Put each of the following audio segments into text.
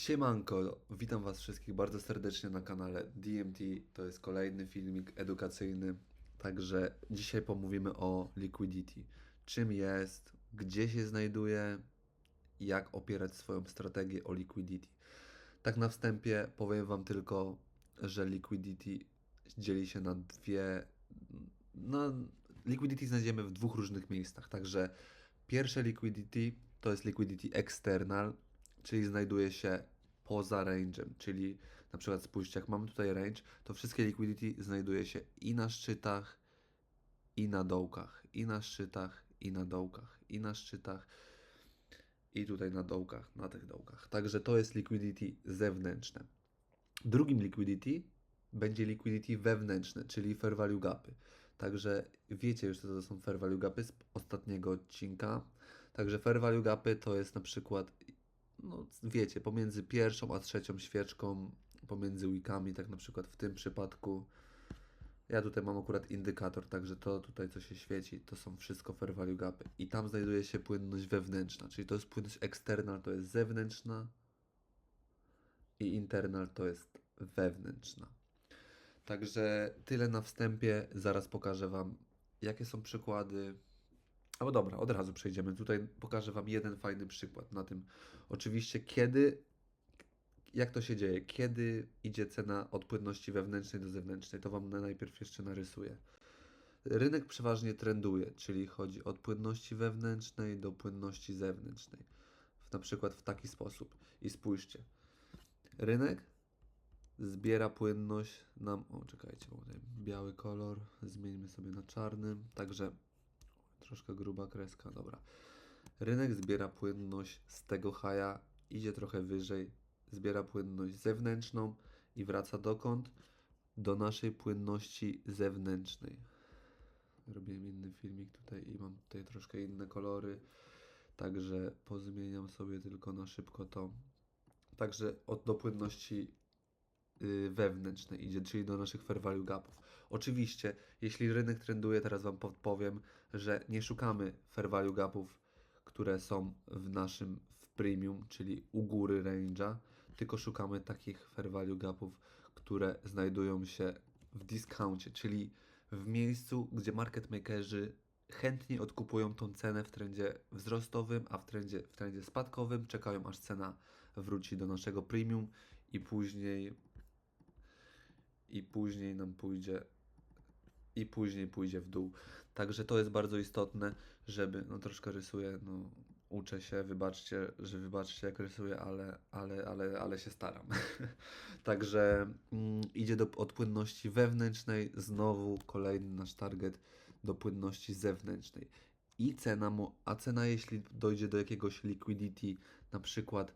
Siemanko, witam Was wszystkich bardzo serdecznie na kanale DMT. To jest kolejny filmik edukacyjny. Także dzisiaj pomówimy o liquidity. Czym jest, gdzie się znajduje, jak opierać swoją strategię o liquidity. Tak na wstępie powiem Wam tylko, że liquidity dzieli się na dwie. No, liquidity znajdziemy w dwóch różnych miejscach. Także pierwsze liquidity to jest liquidity external, czyli znajduje się poza range'em, czyli na przykład spójrzcie, jak mamy tutaj range, to wszystkie liquidity znajduje się i na szczytach, i na dołkach, i na szczytach, i na dołkach, i na szczytach, i tutaj na dołkach, na tych dołkach. Także to jest liquidity zewnętrzne. Drugim liquidity będzie liquidity wewnętrzne, czyli fair value gapy. Także wiecie już, co to są fair value gapy z ostatniego odcinka. Także fair value gapy to jest na przykład, no wiecie, pomiędzy pierwszą a trzecią świeczką, pomiędzy weekami, tak na przykład w tym przypadku. Ja tutaj mam akurat indykator, także to tutaj co się świeci, to są wszystko fair value gapy. I tam znajduje się płynność wewnętrzna, czyli to jest płynność external, to jest zewnętrzna i internal to jest wewnętrzna. Także tyle na wstępie. Zaraz pokażę Wam, jakie są przykłady. Albo dobra, od razu przejdziemy. Tutaj pokażę Wam jeden fajny przykład na tym. Oczywiście, kiedy, jak to się dzieje, kiedy idzie cena od płynności wewnętrznej do zewnętrznej, to Wam najpierw jeszcze narysuję. Rynek przeważnie trenduje, czyli chodzi od płynności wewnętrznej do płynności zewnętrznej. Na przykład w taki sposób. I spójrzcie. Rynek zbiera płynność nam. O, czekajcie, bo tutaj biały kolor. Zmieńmy sobie na czarnym. Także troszkę gruba kreska, dobra. Rynek zbiera płynność z tego haja, idzie trochę wyżej, zbiera płynność zewnętrzną i wraca dokąd? Do naszej płynności zewnętrznej. Robiłem inny filmik tutaj i mam tutaj troszkę inne kolory, także pozmieniam sobie tylko na szybko to. Także od do płynności y, wewnętrznej idzie, czyli do naszych fair value gapów. Oczywiście, jeśli rynek trenduje, teraz Wam podpowiem, że nie szukamy fair value gapów, które są w naszym w premium, czyli u góry range'a, tylko szukamy takich fair value gapów, które znajdują się w discouncie, czyli w miejscu, gdzie market makerzy chętnie odkupują tą cenę w trendzie wzrostowym, a w trendzie, w trendzie spadkowym czekają aż cena wróci do naszego premium i później i później nam pójdzie i później pójdzie w dół. Także to jest bardzo istotne, żeby, no troszkę rysuję, no uczę się, wybaczcie, że wybaczcie jak rysuję, ale, ale, ale, ale się staram. Także mm, idzie do, od płynności wewnętrznej, znowu kolejny nasz target do płynności zewnętrznej. I cena, a cena jeśli dojdzie do jakiegoś liquidity, na przykład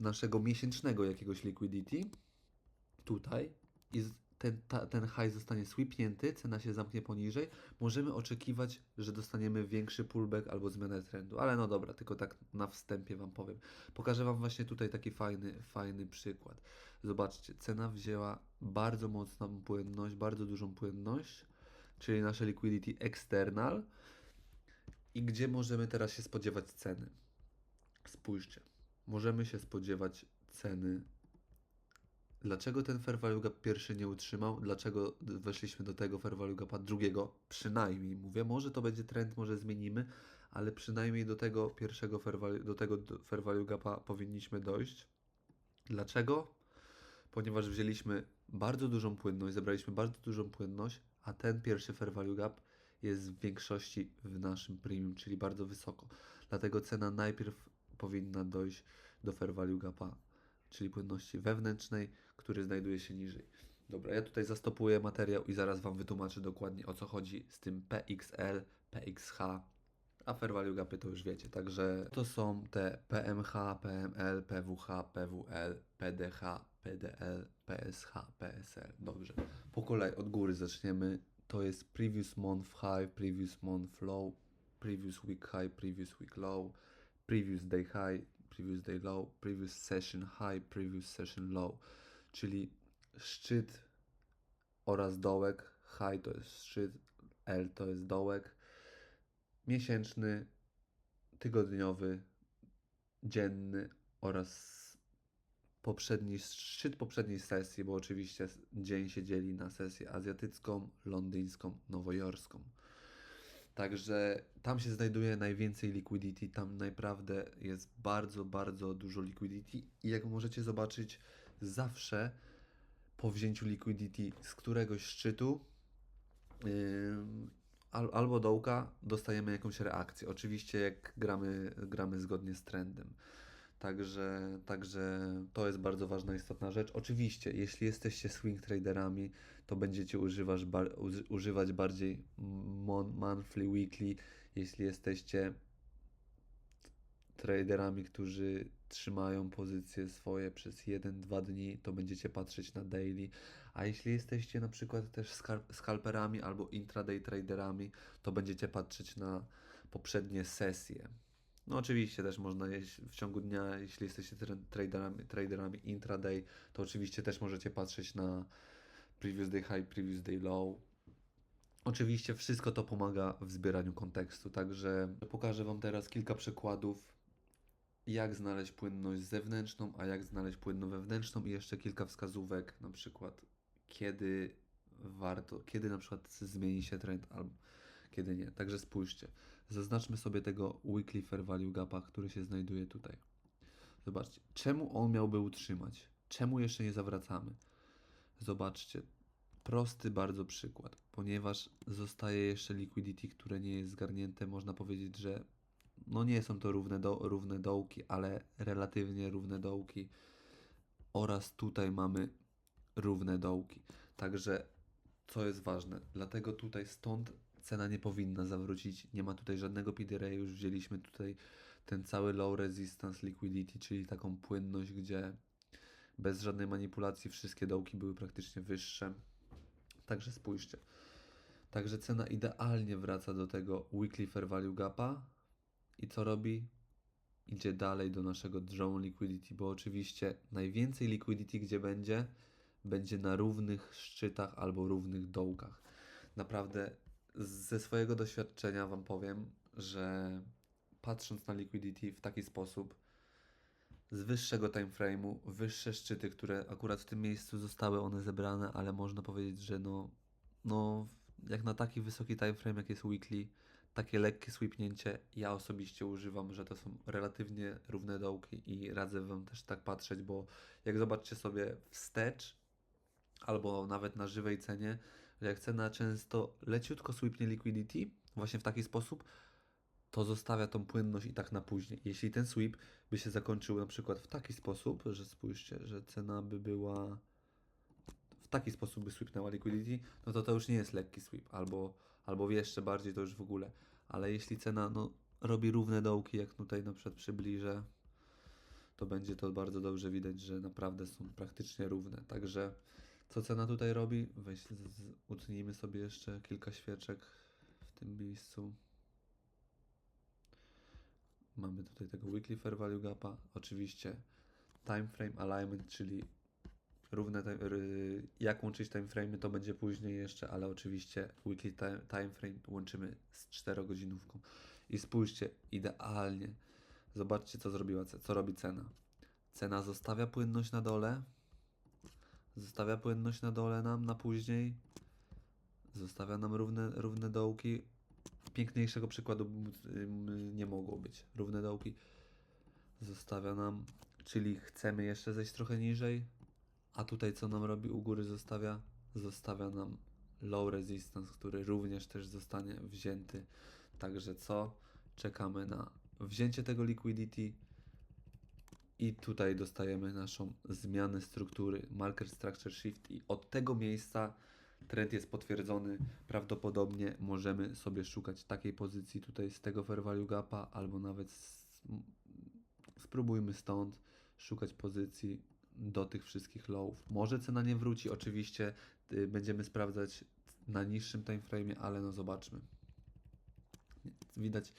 naszego miesięcznego jakiegoś liquidity, tutaj i ten, ta, ten high zostanie sweepnięty, cena się zamknie poniżej, możemy oczekiwać, że dostaniemy większy pullback albo zmianę trendu. Ale no dobra, tylko tak na wstępie Wam powiem. Pokażę Wam właśnie tutaj taki fajny, fajny przykład. Zobaczcie, cena wzięła bardzo mocną płynność, bardzo dużą płynność, czyli nasze liquidity external. I gdzie możemy teraz się spodziewać ceny? Spójrzcie, możemy się spodziewać ceny Dlaczego ten fair value gap pierwszy nie utrzymał? Dlaczego weszliśmy do tego fair value gapa drugiego? Przynajmniej mówię, może to będzie trend, może zmienimy, ale przynajmniej do tego pierwszego fair value, do tego fair gapa powinniśmy dojść. Dlaczego? Ponieważ wzięliśmy bardzo dużą płynność, zebraliśmy bardzo dużą płynność, a ten pierwszy fair value gap jest w większości w naszym premium, czyli bardzo wysoko. Dlatego cena najpierw powinna dojść do fair value gapa czyli płynności wewnętrznej, który znajduje się niżej. Dobra, ja tutaj zastopuję materiał i zaraz Wam wytłumaczę dokładnie o co chodzi z tym PXL, PXH, a fair value gapy to już wiecie. Także to są te PMH, PML, PWH, PWL, PDH, PDL, PSH, PSL. Dobrze. Po kolei od góry zaczniemy. To jest previous month high, previous month low, previous week high, previous week low, previous day high, previous day low, previous session high, previous session low, czyli szczyt oraz dołek. High to jest szczyt, L to jest dołek. Miesięczny, tygodniowy, dzienny oraz poprzedni, szczyt poprzedniej sesji, bo oczywiście dzień się dzieli na sesję azjatycką, londyńską, nowojorską. Także tam się znajduje najwięcej liquidity, tam naprawdę jest bardzo, bardzo dużo liquidity i jak możecie zobaczyć, zawsze po wzięciu liquidity z któregoś szczytu al, albo dołka dostajemy jakąś reakcję. Oczywiście jak gramy, gramy zgodnie z trendem. Także, także to jest bardzo ważna, istotna rzecz. Oczywiście, jeśli jesteście swing traderami, to będziecie używać, bar, uży- używać bardziej mon, monthly, weekly. Jeśli jesteście traderami, którzy trzymają pozycje swoje przez 1-2 dni, to będziecie patrzeć na daily. A jeśli jesteście na przykład też scalperami albo intraday traderami, to będziecie patrzeć na poprzednie sesje. No oczywiście też można jeść w ciągu dnia, jeśli jesteście tra- traderami, traderami intraday, to oczywiście też możecie patrzeć na previous day high, previous day low. Oczywiście wszystko to pomaga w zbieraniu kontekstu, także pokażę Wam teraz kilka przykładów, jak znaleźć płynność zewnętrzną, a jak znaleźć płynność wewnętrzną i jeszcze kilka wskazówek, na przykład kiedy warto, kiedy na przykład zmieni się trend albo kiedy nie. Także spójrzcie, zaznaczmy sobie tego weekly fair value gapa, który się znajduje tutaj. Zobaczcie, czemu on miałby utrzymać? Czemu jeszcze nie zawracamy? Zobaczcie, prosty bardzo przykład, ponieważ zostaje jeszcze liquidity, które nie jest zgarnięte, można powiedzieć, że no nie są to równe, do, równe dołki, ale relatywnie równe dołki oraz tutaj mamy równe dołki. Także co jest ważne, dlatego tutaj stąd cena nie powinna zawrócić, nie ma tutaj żadnego PDR, już wzięliśmy tutaj ten cały low resistance liquidity, czyli taką płynność, gdzie bez żadnej manipulacji wszystkie dołki były praktycznie wyższe. Także spójrzcie. Także cena idealnie wraca do tego weekly fair value gapa i co robi? Idzie dalej do naszego drone liquidity, bo oczywiście najwięcej liquidity gdzie będzie? Będzie na równych szczytach albo równych dołkach. Naprawdę ze swojego doświadczenia Wam powiem, że patrząc na liquidity w taki sposób, z wyższego timeframe'u, wyższe szczyty, które akurat w tym miejscu zostały one zebrane, ale można powiedzieć, że no, no jak na taki wysoki timeframe, jak jest weekly, takie lekkie sweepnięcie, ja osobiście używam, że to są relatywnie równe dołki i radzę Wam też tak patrzeć, bo jak zobaczcie sobie wstecz, albo nawet na żywej cenie, jak cena często leciutko sweepnie liquidity, właśnie w taki sposób, to zostawia tą płynność i tak na później. Jeśli ten sweep by się zakończył na przykład w taki sposób, że spójrzcie, że cena by była w taki sposób by sweepnęła liquidity, no to to już nie jest lekki sweep, albo, albo jeszcze bardziej to już w ogóle. Ale jeśli cena no, robi równe dołki, jak tutaj na przykład przybliżę, to będzie to bardzo dobrze widać, że naprawdę są praktycznie równe. Także co cena tutaj robi? Weź, z, z, utnijmy sobie jeszcze kilka świeczek w tym miejscu. Mamy tutaj tego weekly fair value gapa, oczywiście time frame alignment, czyli równe time, jak łączyć time frame to będzie później jeszcze, ale oczywiście weekly time, frame łączymy z 4 godzinówką. I spójrzcie, idealnie. Zobaczcie co zrobiła, co robi cena. Cena zostawia płynność na dole, zostawia płynność na dole nam na później, zostawia nam równe, równe dołki. Piękniejszego przykładu m- ym, nie mogło być. Równe dołki zostawia nam, czyli chcemy jeszcze zejść trochę niżej, a tutaj co nam robi u góry zostawia? Zostawia nam low resistance, który również też zostanie wzięty. Także co? Czekamy na wzięcie tego liquidity i tutaj dostajemy naszą zmianę struktury marker structure shift i od tego miejsca trend jest potwierdzony. Prawdopodobnie możemy sobie szukać takiej pozycji tutaj z tego fair value gapa albo nawet z, spróbujmy stąd szukać pozycji do tych wszystkich lowów. Może cena nie wróci, oczywiście y, będziemy sprawdzać na niższym timeframe, ale no zobaczmy. Widać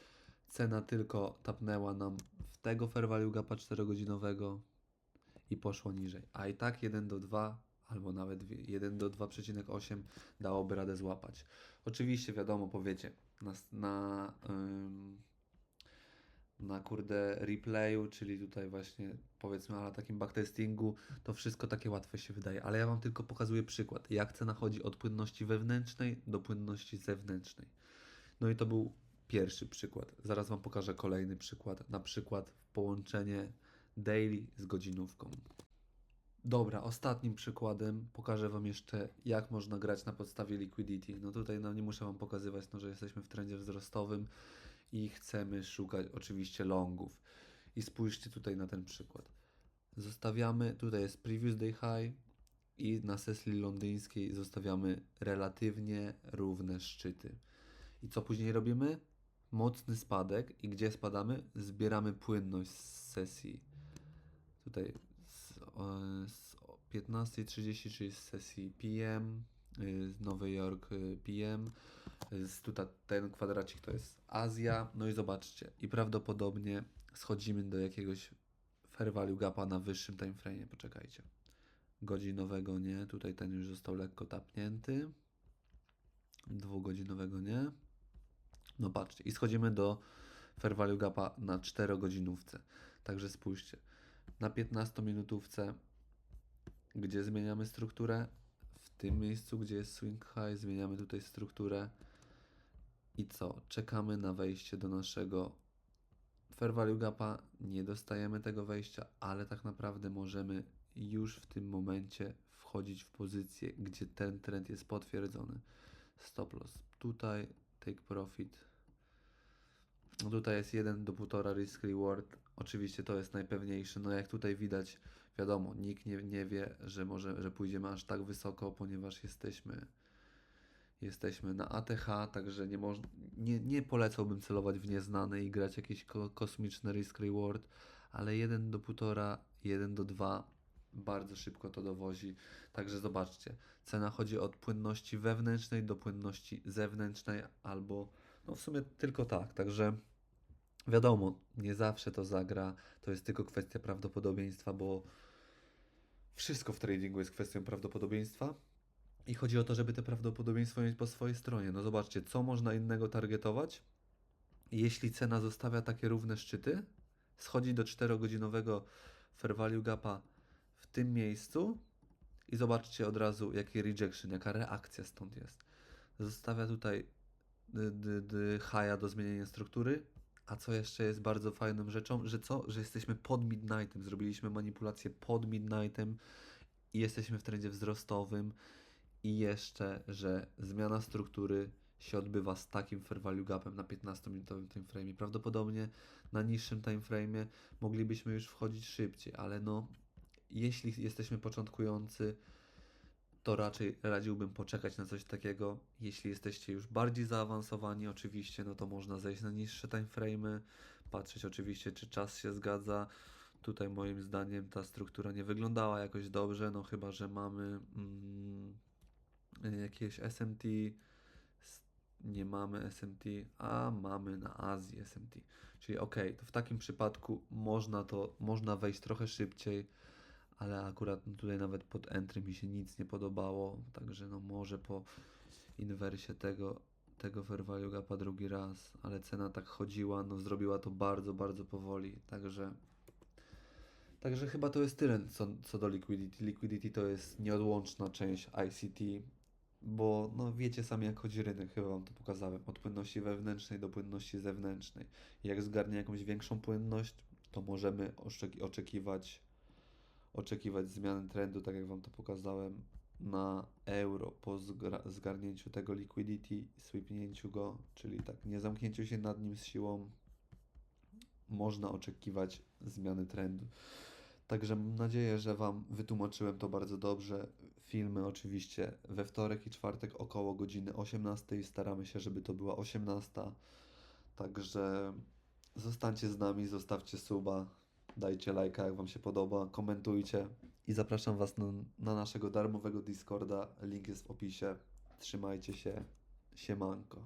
cena tylko tapnęła nam w tego fair value gapa 4-godzinowego i poszła niżej. A i tak 1 do 2 albo nawet wi- 1 do 2,8 dałoby radę złapać. Oczywiście wiadomo, powiecie, na, na, ym, na kurde replayu, czyli tutaj właśnie powiedzmy na takim backtestingu, to wszystko takie łatwe się wydaje, ale ja Wam tylko pokazuję przykład, jak cena chodzi od płynności wewnętrznej do płynności zewnętrznej. No i to był pierwszy przykład. Zaraz Wam pokażę kolejny przykład, na przykład połączenie daily z godzinówką. Dobra, ostatnim przykładem pokażę Wam jeszcze, jak można grać na podstawie liquidity. No tutaj no, nie muszę Wam pokazywać, no, że jesteśmy w trendzie wzrostowym i chcemy szukać oczywiście longów. I spójrzcie tutaj na ten przykład. Zostawiamy, tutaj jest previous day high i na sesji londyńskiej zostawiamy relatywnie równe szczyty. I co później robimy? Mocny spadek i gdzie spadamy? Zbieramy płynność z sesji. Tutaj z, z 15.30, czyli z sesji PM, y, z Nowy Jork y, PM. Z tutaj ten kwadracik to jest Azja. No i zobaczcie, i prawdopodobnie schodzimy do jakiegoś fair value gapa na wyższym time frame. Poczekajcie. Godzinowego nie, tutaj ten już został lekko tapnięty. Dwugodzinowego nie. No patrzcie, i schodzimy do fair value gapa na 4 godzinówce. Także spójrzcie, na 15 minutówce, gdzie zmieniamy strukturę, w tym miejscu, gdzie jest swing high, zmieniamy tutaj strukturę i co? Czekamy na wejście do naszego fair value gapa, nie dostajemy tego wejścia, ale tak naprawdę możemy już w tym momencie wchodzić w pozycję, gdzie ten trend jest potwierdzony. Stop loss tutaj, take profit. No tutaj jest 1 do 1,5 risk reward. Oczywiście to jest najpewniejszy. No jak tutaj widać, wiadomo, nikt nie, nie wie, że może, że pójdziemy aż tak wysoko, ponieważ jesteśmy jesteśmy na ATH, także nie, moż, nie, nie polecałbym celować w nieznane i grać jakiś ko kosmiczny risk reward, ale 1 do 1,5, 1 do 2 bardzo szybko to dowozi. Także zobaczcie, cena chodzi od płynności wewnętrznej do płynności zewnętrznej, albo no w sumie tylko tak. Także wiadomo, nie zawsze to zagra. To jest tylko kwestia prawdopodobieństwa, bo wszystko w tradingu jest kwestią prawdopodobieństwa. I chodzi o to, żeby te prawdopodobieństwo mieć po swojej stronie. No zobaczcie, co można innego targetować, jeśli cena zostawia takie równe szczyty, schodzi do 4-godzinowego fair value gapa w tym miejscu i zobaczcie od razu, jaki rejection, jaka reakcja stąd jest. Zostawia tutaj higha do zmienienia struktury, a co jeszcze jest bardzo fajną rzeczą, że co? Że jesteśmy pod midnightem, zrobiliśmy manipulację pod midnightem i jesteśmy w trendzie wzrostowym i jeszcze, że zmiana struktury się odbywa z takim fair value gapem na 15-minutowym time frame. Prawdopodobnie na niższym time frame moglibyśmy już wchodzić szybciej, ale no jeśli jesteśmy początkujący, to raczej radziłbym poczekać na coś takiego. Jeśli jesteście już bardziej zaawansowani, oczywiście, no to można zejść na niższe time frame, patrzeć oczywiście, czy czas się zgadza. Tutaj moim zdaniem ta struktura nie wyglądała jakoś dobrze, no chyba, że mamy mm, jakieś SMT, nie mamy SMT, a mamy na Azji SMT. Czyli ok, to w takim przypadku można to, można wejść trochę szybciej, ale akurat tutaj nawet pod entry mi się nic nie podobało, także no może po inwersie tego, tego fair value gapa drugi raz, ale cena tak chodziła, no zrobiła to bardzo, bardzo powoli, także Także chyba to jest tyle co, co do liquidity. Liquidity to jest nieodłączna część ICT, bo no wiecie sami jak chodzi rynek, chyba wam to pokazałem, od płynności wewnętrznej do płynności zewnętrznej. Jak zgarnie jakąś większą płynność, to możemy oczeki- oczekiwać oczekiwać zmiany trendu, tak jak wam to pokazałem, na euro po zgarnięciu tego liquidity, sweepnięciu go, czyli tak nie zamknięciu się nad nim z siłą, można oczekiwać zmiany trendu. Także mam nadzieję, że Wam wytłumaczyłem to bardzo dobrze. Filmy oczywiście we wtorek i czwartek około godziny 18. Staramy się, żeby to była 18. Także zostańcie z nami, zostawcie suba, dajcie lajka, jak Wam się podoba, komentujcie i zapraszam Was na, na naszego darmowego Discorda. Link jest w opisie. Trzymajcie się. Siemanko.